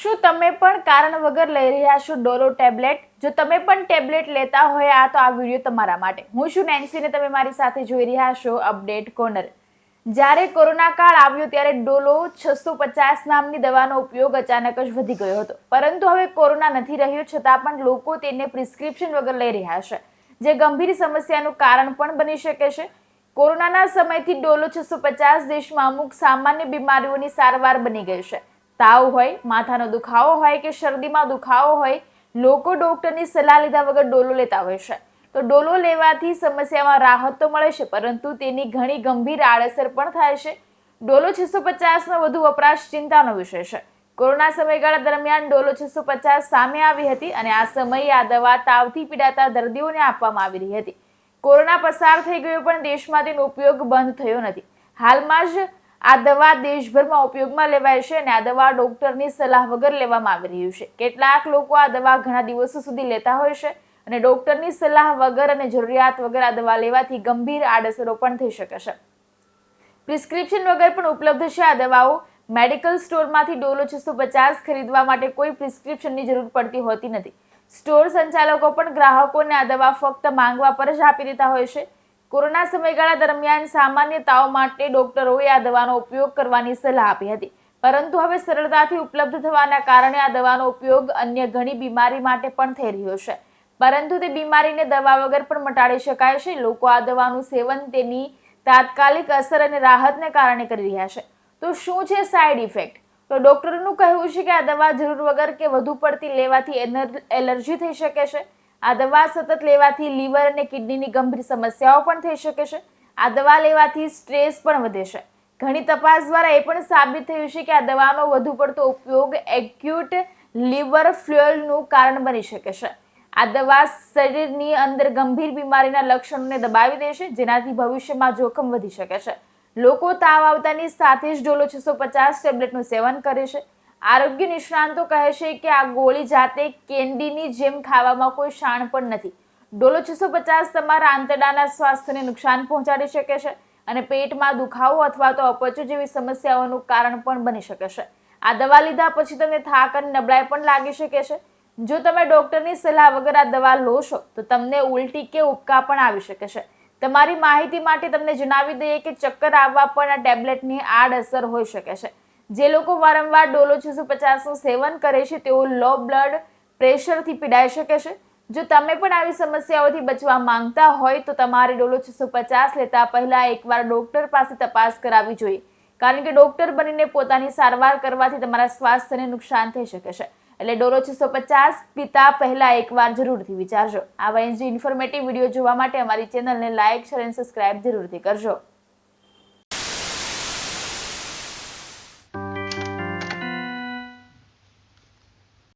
શું તમે પણ કારણ વગર લઈ રહ્યા છો ડોલો ટેબ્લેટ? જો તમે પણ ટેબ્લેટ લેતા હોય આ તો આ વીડિયો તમારા માટે. હું છું નેન્સી ને તમે મારી સાથે જોઈ રહ્યા છો અપડેટ કોર્નર. જ્યારે કોરોના કાળ આવ્યો ત્યારે ડોલો છસો પચાસ નામની દવાનો ઉપયોગ અચાનક જ વધી ગયો હતો. પરંતુ હવે કોરોના નથી રહ્યો, છતાં પણ લોકો તેને પ્રિસ્ક્રિપ્શન વગર લઈ રહ્યા છે. જે ગંભીર સમસ્યાનું કારણ પણ બની શકે છે. કોરોનાના સમયથી ડોલો છસો પચાસ દેશમાં અમુક સામાન્ય બીમારીઓની સારવાર બની ગઈ છે. તાવ હોય, માથાનો દુખાવો હોય કે શરદીમાં દુખાવો હોય, લોકો ડોક્ટરની સલાહ લીધા વગર ડોલો લેતા હોય છે. તો ડોલો લેવાથી સમસ્યામાં રાહત તો મળે છે, પરંતુ તેની ઘણી ગંભીર આડઅસર પણ થાય છે. ડોલો છસો પચાસનો વધુ વપરાશ ચિંતાનો વિષય છે. કોરોના સમયગાળા દરમિયાન ડોલો છસો પચાસ સામે આવી હતી અને આ સમયે આ દવા તાવથી પીડાતા દર્દીઓને આપવામાં આવી રહી હતી. કોરોના પસાર થઈ ગયો પણ દેશમાં તેનો ઉપયોગ બંધ થયો નથી. હાલમાં જ આ દવા દેશભરમાં ઉપયોગમાં લેવાય છે અને આ દવા ડોક્ટરની સલાહ વગર લેવામાં આવી રહ્યું છે. કેટલાક લોકો આ દવા ઘણા દિવસો સુધી લેતા હોય છે અને ડોક્ટરની સલાહ વગર અને જરૂરિયાત વગર આ દવા લેવાથી ગંભીર આડઅસરો પણ થઈ શકે છે. પ્રિસ્ક્રિપ્શન વગર પણ ઉપલબ્ધ છે આ દવાઓ. મેડિકલ સ્ટોરમાંથી ડોલો છસો પચાસ ખરીદવા માટે કોઈ પ્રિસ્ક્રિપ્શનની જરૂર પડતી હોતી નથી. સ્ટોર સંચાલકો પણ ગ્રાહકોને આ દવા ફક્ત માંગવા પર જ આપી દેતા હોય છે. કોરોના સમયગાળા દરમિયાન સામાન્ય તાવ માટે ડોક્ટરોએ આ દવાનો ઉપયોગ કરવાની સલાહ આપી હતી. પરંતુ હવે સરળતાથી ઉપલબ્ધ થવાના કારણે આ દવાનો ઉપયોગ અન્ય ઘણી બીમારી માટે પણ થઈ રહ્યો છે. પરંતુ તે બીમારીને દવા વગર પણ મટાડી શકાય છે. લોકો આ દવાનું સેવન તેની તાત્કાલિક અસર અને રાહતને કારણે કરી રહ્યા છે. તો શું છે સાઇડ ઇફેક્ટ? તો ડોક્ટરનું કહેવું છે કે આ દવા જરૂર વગર કે વધુ પડતી લેવાથી એલર્જી થઈ શકે છે? આ દવા સતત લેવાથી લીવર અને કિડનીની ગંભીર સમસ્યાઓ પણ થઈ શકે છે. આ દવા લેવાથી સ્ટ્રેસ પણ વધે છે. ઘણી તપાસ દ્વારા એ પણ સાબિત થયું છે કે આ દવાનો વધુ પડતો ઉપયોગ એક્યુટ લીવર ફ્લ્યુઅલનું કારણ બની શકે છે. આ દવા શરીરની અંદર ગંભીર બીમારીના લક્ષણોને દબાવી દે છે, જેનાથી ભવિષ્યમાં જોખમ વધી શકે છે. લોકો તાવ આવતાની સાથે જ ડોલો છસો પચાસ ટેબ્લેટનું સેવન કરે છે. આરોગ્ય નિષ્ણાંતો કહે છે કે આ ગોળી જાતે કેન્ડીની જેમ ખાવામાં કોઈ શાણ પણ નથી. ડોલો છસો પચાસ તમારા આંતરડાના સ્વાસ્થ્યને નુકસાન પહોંચાડી શકે છે અને પેટમાં દુખાવો અથવા તો અપચો જેવી સમસ્યાઓનું કારણ પણ બની શકે છે. આ દવા લીધા પછી તમને થાક અને નબળાઈ પણ લાગી શકે છે. જો તમે ડોક્ટરની સલાહ વગર આ દવા લો છો, તો તમને ઉલટી કે ઉબકા પણ આવી શકે છે. તમારી માહિતી માટે તમને જણાવી દઈએ કે ચક્કર આવવા પણ આ ટેબ્લેટની આડઅસર હોઈ શકે છે. જે લોકો વારંવાર ડોલો છસો પચાસનું સેવન કરે છે, તેઓ લો બ્લડ પ્રેશરથી પીડાઈ શકે છે. જો તમે પણ આવી સમસ્યાઓથી બચવા માંગતા હોય, તો તમારે ડોલો છસો પચાસ લેતા પહેલાં એકવાર ડૉક્ટર પાસે તપાસ કરાવવી જોઈએ. કારણ કે ડૉક્ટર બનીને પોતાની સારવાર કરવાથી તમારા સ્વાસ્થ્યને નુકસાન થઈ શકે છે. એટલે ડોલો છસો પચાસ પીતા પહેલાં એકવાર જરૂરથી વિચારજો. આવા ઇન્ફોર્મેટિવ વીડિયો જોવા માટે અમારી ચેનલને લાઇક શેર અને સબસ્ક્રાઇબ જરૂરથી કરજો.